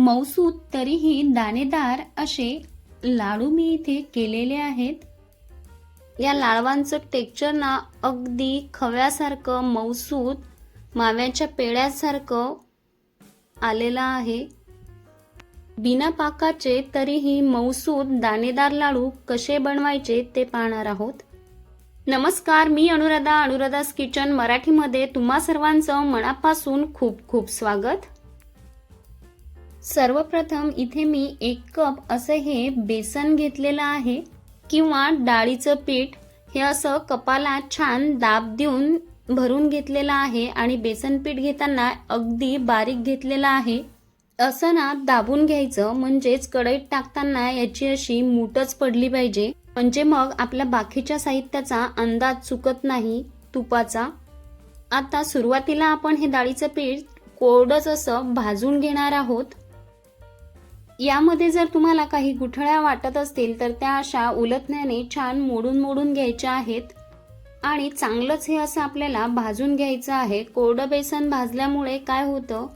मौसूद तरीही दाणेदार असे लाडू मी इथे केलेले आहेत. या लाडवांचं टेक्चर ना अगदी खव्यासारखं मौसूद माव्याच्या पेड्यासारखं आलेलं आहे. बिना पाकाचे तरीही मौसूद दाणेदार लाडू कसे बनवायचे ते पाहणार आहोत. नमस्कार मी अनुराधा अनुराधास किचन मराठीमध्ये तुम्हा सर्वांचं मनापासून खूप खूप स्वागत. सर्वप्रथम इथे मी एक कप असं हे बेसन घेतलेलं आहे किंवा डाळीचं पीठ हे असं कपाला छान दाब देऊन भरून घेतलेलं आहे आणि बेसन पीठ घेताना अगदी बारीक घेतलेलं आहे. असं ना दाबून घ्यायचं म्हणजेच कढईत टाकताना याची अशी मूठच पडली पाहिजे. म्हणजे मग आपल्या बाकीच्या साहित्याचा अंदाज चुकत नाही तुपाचा. आता सुरुवातीला आपण हे डाळीचं पीठ कोरडंच असं भाजून घेणार आहोत. यामध्ये जर तुम्हाला काही गुठळ्या वाटत असतील तर त्या अशा उलटण्याने छान मोडून मोडून घ्यायच्या आहेत. आणि चांगलंच हे असं आपल्याला भाजून घ्यायचं आहे. कोरडं बेसन भाजल्यामुळे काय होतं?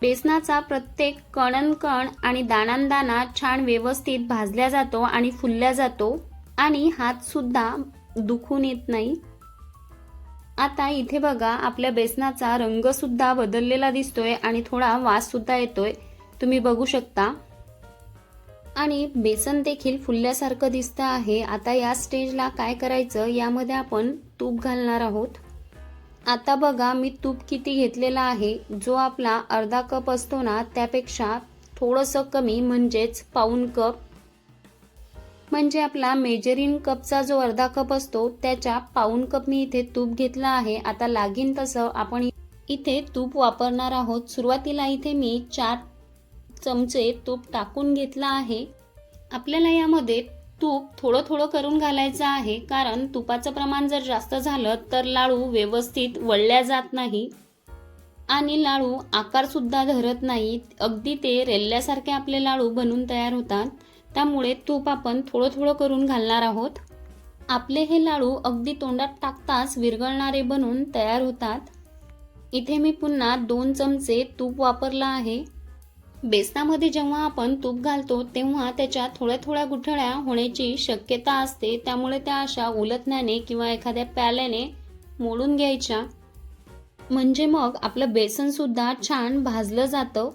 बेसनाचा प्रत्येक कणनकण आणि दाणांदाणा छान व्यवस्थित भाजल्या जातो आणि फुलल्या जातो आणि हातसुद्धा दुखून येत नाही. आता इथे बघा आपल्या बेसनाचा रंगसुद्धा बदललेला दिसतोय आणि थोडा वाससुद्धा येतोय. तुम्ही बघू शकता. आणि बेसन देखील फुलल्यासारखं दिसतं आहे. आता या स्टेजला काय करायचं यामध्ये आपण तूप घालणार आहोत. आता बघा मी तूप किती घेतलेला आहे. जो आपला अर्धा कप असतो ना त्यापेक्षा थोडंसं कमी म्हणजेच पाऊन कप. म्हणजे आपला मेजरीन कपचा जो अर्धा कप असतो त्याच्या पाऊन कप मी इथे तूप घेतला आहे. आता लागीन तसं आपण इथे तूप वापरणार आहोत. सुरुवातीला इथे मी चार चमचे तूप टाकून घेतला आहे. आपल्याला यामध्ये तूप थोडं थोडं करून घालायचं आहे. कारण तुपाचं प्रमाण जर जास्त झालं तर लाडू व्यवस्थित वळल्या जात नाही. आणि लाडू आकारसुद्धा धरत नाहीत अगदी ते रेल्ल्यासारखे आपले लाडू बनून तयार होतात. त्यामुळे तूप आपण थोडं थोडं करून घालणार आहोत. आपले हे लाडू अगदी तोंडात टाकताच विरघळणारे बनून तयार होतात. इथे मी पुन्हा दोन चमचे तूप वापरलं आहे. बेसनामध्ये जेव्हा आपण तूप घालतो तेव्हा त्याच्या थोड्या थोड्या गुठळ्या होण्याची शक्यता असते. त्यामुळे त्या अशा उलटण्याने किंवा एखाद्या प्याल्याने मोडून घ्यायच्या. म्हणजे मग आपलं बेसनसुद्धा छान भाजलं जातं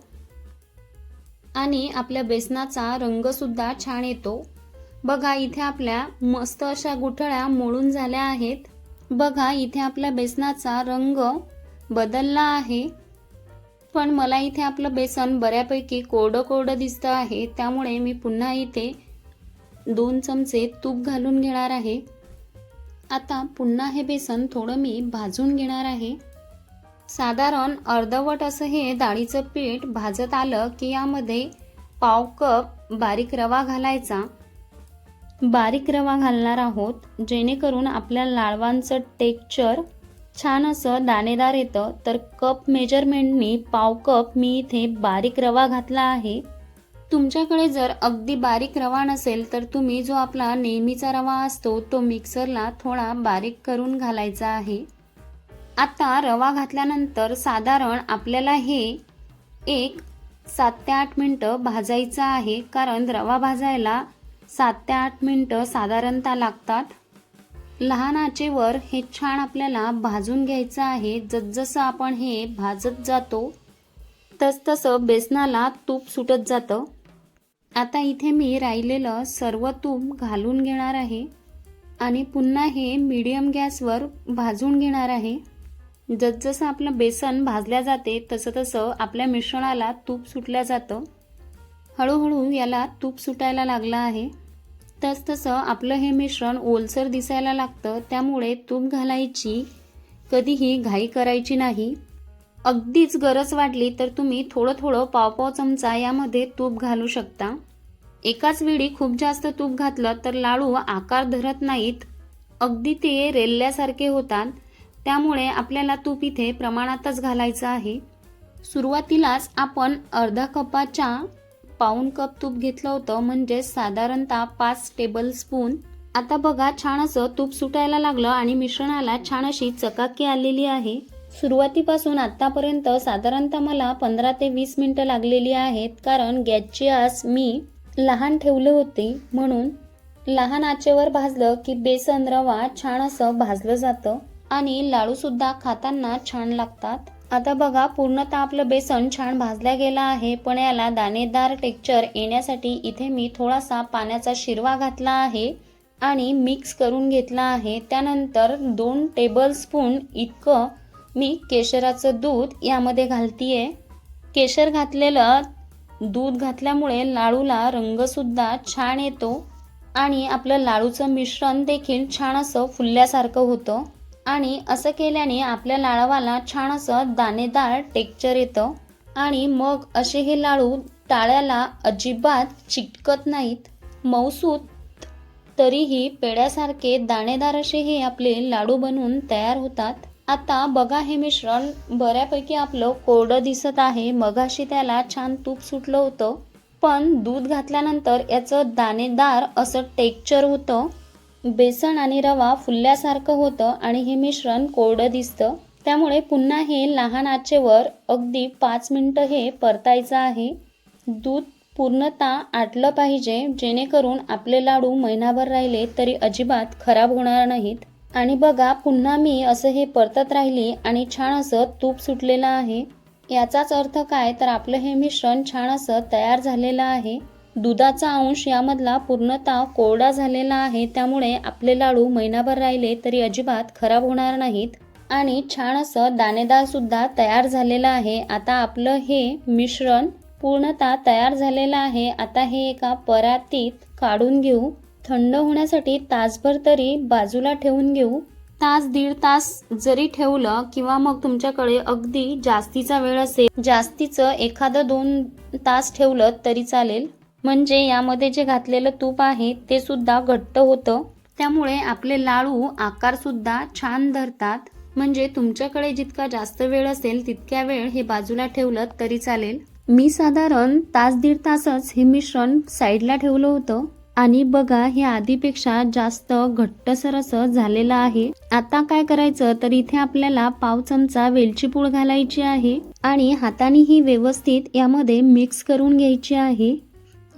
आणि आपल्या बेसनाचा रंगसुद्धा छान येतो. बघा इथे आपल्या मस्त अशा गुठळ्या मोडून झाल्या आहेत. बघा इथे आपल्या बेसनाचा रंग बदलला आहे. पण मला इथे आपलं बेसन बऱ्यापैकी कोरडं कोरडं दिसतं आहे. त्यामुळे मी पुन्हा इथे दोन चमचे तूप घालून घेणार आहे. आता पुन्हा हे बेसन थोडं मी भाजून घेणार आहे. साधारण अर्धवट असं हे डाळीचं पीठ भाजत आलं की यामध्ये पाव कप बारीक रवा घालायचा. बारीक रवा घालणार आहोत जेणेकरून आपल्या लाडवांचं टेक्चर छान असं दाणेदार येतं. तर कप मेजरमेंटनी पाव कप मी इथे बारीक रवा घातला आहे. तुमच्याकडे जर अगदी बारीक रवा नसेल तर तुम्ही जो आपला नेहमीचा रवा असतो तो मिक्सरला थोडा बारीक करून घालायचा आहे. आता रवा घातल्यानंतर साधारण आपल्याला हे एक सात ते आठ मिनटं भाजायचं आहे कारण रवा भाजायला सात ते आठ मिनटं साधारणतः लागतात. लहान आचेवर हे छान आपल्याला भाजून घ्यायचं आहे. जसजसं आपण हे भाजत जातो तसतसं बेसनाला तूप सुटत जातं. आता इथे मी राहिलेलं सर्व तूप घालून घेणार आहे आणि पुन्हा हे मीडियम गॅसवर भाजून घेणार आहे. जसजसं आपलं बेसन भाजल्या जाते तसं तसं आपल्या मिश्रणाला तूप सुटल्या जातं. हळूहळू याला तूप सुटायला लागलं आहे. तसतसं आपलं हे मिश्रण ओलसर दिसायला लागतं त्यामुळे तूप घालायची कधीही घाई करायची नाही. अगदीच गरज वाटली तर तुम्ही थोडं थोडं पाव पाव चमचा यामध्ये तूप घालू शकता. एकाच वेळी खूप जास्त तूप घातलं तर लाडू आकार धरत नाहीत. अगदी ते रेल्ल्यासारखे होतात. त्यामुळे आपल्याला तूप इथे प्रमाणातच घालायचं आहे. सुरुवातीलाच आपण अर्धा कपाच्या पाऊन कप तूप घेतलं होतं म्हणजे साधारणतः पाच टेबल स्पून आता बघा छान असं तूप सुटायला लागलं आणि मिश्रणाला छान अशी चकाकी आलेली आहे. सुरुवातीपासून आत्तापर्यंत साधारणतः मला पंधरा ते वीस मिनटं लागलेली आहेत कारण गॅसची आस मी लहान ठेवले होते. म्हणून लहान आचेवर भाजलं की बेसन रवा छान असं भाजलं जातं. आणि लाडूसुद्धा खाताना छान लागतात. आता बघा पूर्णतः आपलं बेसन छान भाजल्या गेलं आहे पण याला दाणेदार टेक्चर येण्यासाठी इथे मी थोडासा पाण्याचा शिरवा घातला आहे आणि मिक्स करून घेतला आहे. त्यानंतर दोन टेबलस्पून इतकं मी केशराचं दूध यामध्ये घालतीये. केशर घातलेलं दूध घातल्यामुळे लाडूला रंगसुद्धा छान येतो आणि आपलं लाडूचं मिश्रण देखील छान असं फुलल्यासारखं होतं. आणि असं केल्याने आपल्या लाळवाला छान असं दाणेदार टेक्चर येतं. आणि मग असे हे लाडू टाळ्याला अजिबात चिटकत नाहीत. मौसूत तरीही पेड्यासारखे दाणेदार असे हे आपले लाडू बनवून तयार होतात. आता बघा हे मिश्रण बऱ्यापैकी आपलं कोरडं दिसत आहे. मगाशी त्याला छान तूप सुटलं होतं. पण दूध घातल्यानंतर याचं दाणेदार असं टेक्चर होतं. बेसन आणि रवा फुलल्यासारखं होतं आणि हे मिश्रण कोरडं दिसतं. त्यामुळे पुन्हा हे लहान आचेवर अगदी पाच मिनटं हे परतायचं आहे. दूध पूर्णतः आटलं पाहिजे जेणेकरून आपले लाडू महिनाभर राहिले तरी अजिबात खराब होणार नाहीत. आणि बघा पुन्हा मी असं हे परतत राहिली आणि छान असं तूप सुटलेलं आहे. याचाच अर्थ काय? तर आपलं हे मिश्रण छान असं तयार झालेलं आहे. दुधाचा अंश यामधला पूर्णतः कोरडा झालेला आहे. त्यामुळे आपले लाडू महिनाभर राहिले तरी अजिबात खराब होणार नाहीत. आणि छान असं दाणेदार सुद्धा तयार झालेलं आहे. आता आपलं हे मिश्रण पूर्णतः तयार झालेलं आहे. आता हे एका परातीत काढून घेऊ. थंड होण्यासाठी तासभर तरी बाजूला ठेवून घेऊ. तास दीड तास जरी ठेवलं किंवा मग तुमच्याकडे अगदी जास्तीचा वेळ असेल जास्तीचं एखादं दोन तास ठेवलं तरी चालेल. म्हणजे यामध्ये जे घातलेलं तूप आहे ते सुद्धा घट्ट होतं. त्यामुळे आपले लाडू आकार सुद्धा छान धरतात. म्हणजे तुमच्याकडे जितका जास्त वेळ असेल तितक्या वेळ हे बाजूला ठेवलं तरी चालेल. मी साधारण तास दीड तासच हे मिश्रण साईडला ठेवलं होतं. आणि बघा हे आधीपेक्षा जास्त घट्टसर असं झालेलं आहे. आता काय करायचं तर इथे आपल्याला पाव चमचा वेलची पूड घालायची आहे. आणि हाताने ही व्यवस्थित यामध्ये मिक्स करून घ्यायची आहे.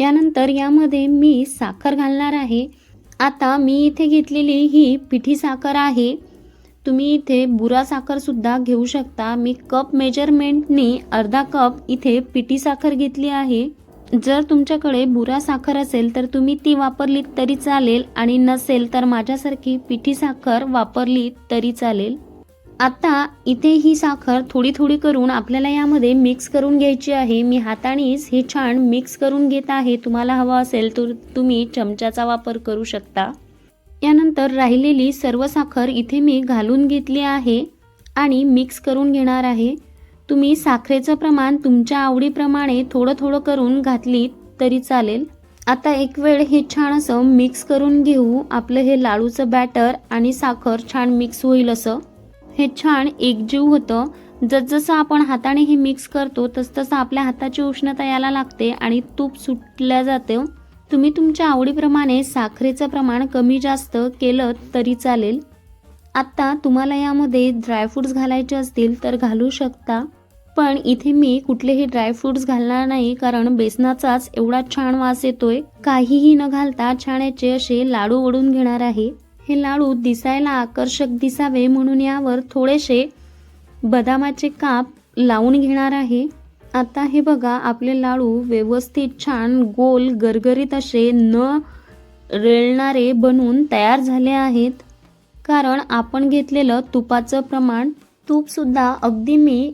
यानंतर यामध्ये मी साखर घालणार आहे. आता मी इथे घेतलेली ही पिठी साखर आहे. तुम्ही इथे बुरा साखरसुद्धा घेऊ शकता. मी कप मेजरमेंटनी अर्धा कप इथे पिठी साखर घेतली आहे. जर तुमच्याकडे बुरा साखर असेल तर तुम्ही ती वापरलीत तरी चालेल आणि नसेल तर माझ्यासारखी पिठी साखर वापरली तरी चालेल. आता इथे ही साखर थोडी थोडी करून आपल्याला यामध्ये मिक्स करून घ्यायची आहे. मी हातानेच हे छान मिक्स करून घेत आहे. तुम्हाला हवं असेल तर तुम्ही चमच्याचा वापर करू शकता. यानंतर राहिलेली सर्व साखर इथे मी घालून घेतली आहे आणि मिक्स करून घेणार आहे. तुम्ही साखरेचं प्रमाण तुमच्या आवडीप्रमाणे थोडं थोडं करून घातली तरी चालेल. आता एक वेळ हे छान असं मिक्स करून घेऊ. आपलं हे लाडूचं बॅटर आणि साखर छान मिक्स होईल असं. हे छान एकजीव होतं. जसजसं आपण हाताने हे मिक्स करतो तसतसं आपल्या हाताची उष्णता यायला लागते आणि तूप सुटल्या जातं. तुम्ही तुमच्या आवडीप्रमाणे साखरेचं प्रमाण कमी जास्त केलं तरी चालेल. आत्ता तुम्हाला यामध्ये ड्रायफ्रूट्स घालायचे असतील तर घालू शकता. पण इथे मी कुठलेही ड्रायफ्रूट्स घालणार नाही कारण बेसनाचाच एवढा छान वास येतोय. काहीही न घालता छान याचे असे लाडू ओढून घेणार आहे. हे लाडू दिसायला आकर्षक दिसावे म्हणून यावर थोडेसे बदामाचे काप लावून घेणार आहे. आता हे बघा आपले लाडू व्यवस्थित छान गोल गरगरीत असे न रेळणारे बनून तयार झाले आहेत. कारण आपण घेतलेलं तुपाचं प्रमाण तूपसुद्धा अगदी मी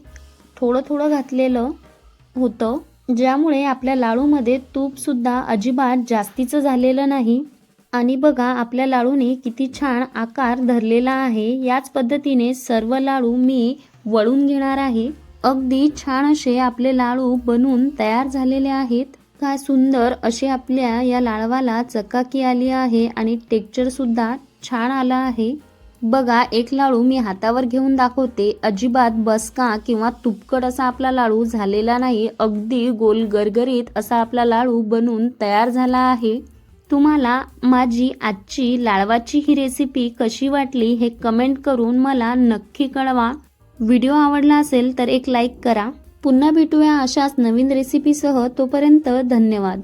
थोडं थोडं घातलेलं होतं ज्यामुळे आपल्या लाडूमध्ये तूपसुद्धा अजिबात जास्तीचं झालेलं नाही. आणि बघा आपल्या लाडूने किती छान आकार धरलेला आहे. याच पद्धतीने सर्व लाडू मी वळून घेणार आहे. अगदी छान असे आपले लाडू बनून तयार झालेले आहेत. काय सुंदर असे आपल्या या लाडवाला चकाकी आली आहे आणि टेक्चर सुद्धा छान आला आहे. बघा एक लाडू मी हातावर घेऊन दाखवते. अजिबात बसका किंवा तुपकट असा आपला लाडू झालेला नाही. अगदी गोल गरगरीत असा आपला लाडू बनून तयार झाला आहे. तुम्हाला माझी आजची लाडवाची ही रेसिपी कशी वाटली हे कमेंट करून मला नक्की कळवा. व्हिडिओ आवडला असेल तर एक लाईक करा. पुन्हा भेटूया अशाच नवीन रेसिपीसह तोपर्यंत धन्यवाद.